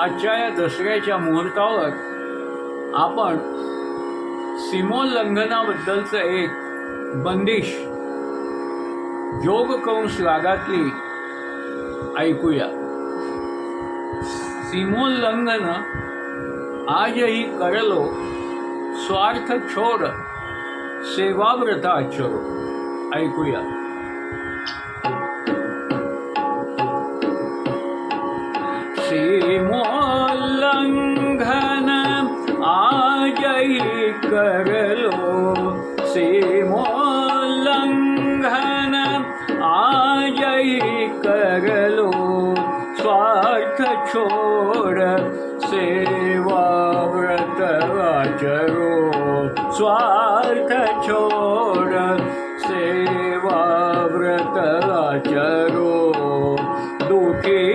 आजच्या या दसऱ्याच्या मुहूर्तावर आपण सीमोल्लंघनाबद्दलचं एक बंदिश योगकंश रागातली ऐकूया. सीमोल्लंघन आजही करलो स्वार्थ छोड सेवाव्रत आचरो ऐकूया. आजही करलो सीमोल्लंघन आजही करलो स्वार्थ छोड सेवा व्रत आचरो स्वार्थ छोड सेवा व्रत आचरो दुखी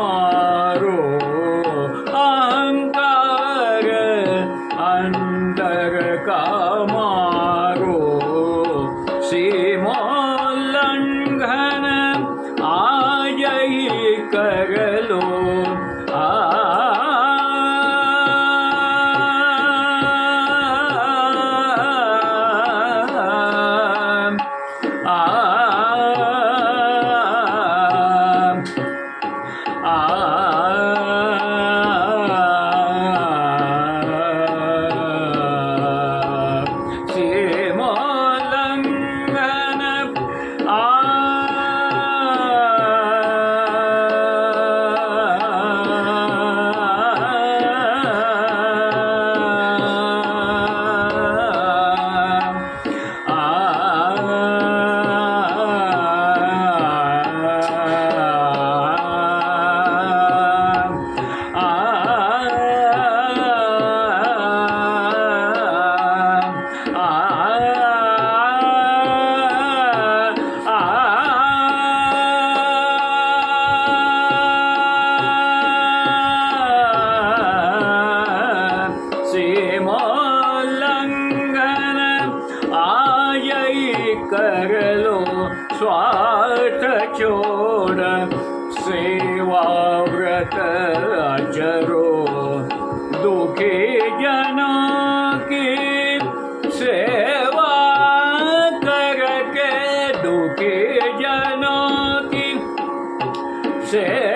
மாறோ? அங்கார அந்தர காமாரோ சீமோல்லங்கன ஆயை கரலோ ஆ. करलो स्वार्थ छोड सेवा व्रत अचरो दुखे जना की सेवा करके दुखे जनों की सेवा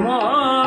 more.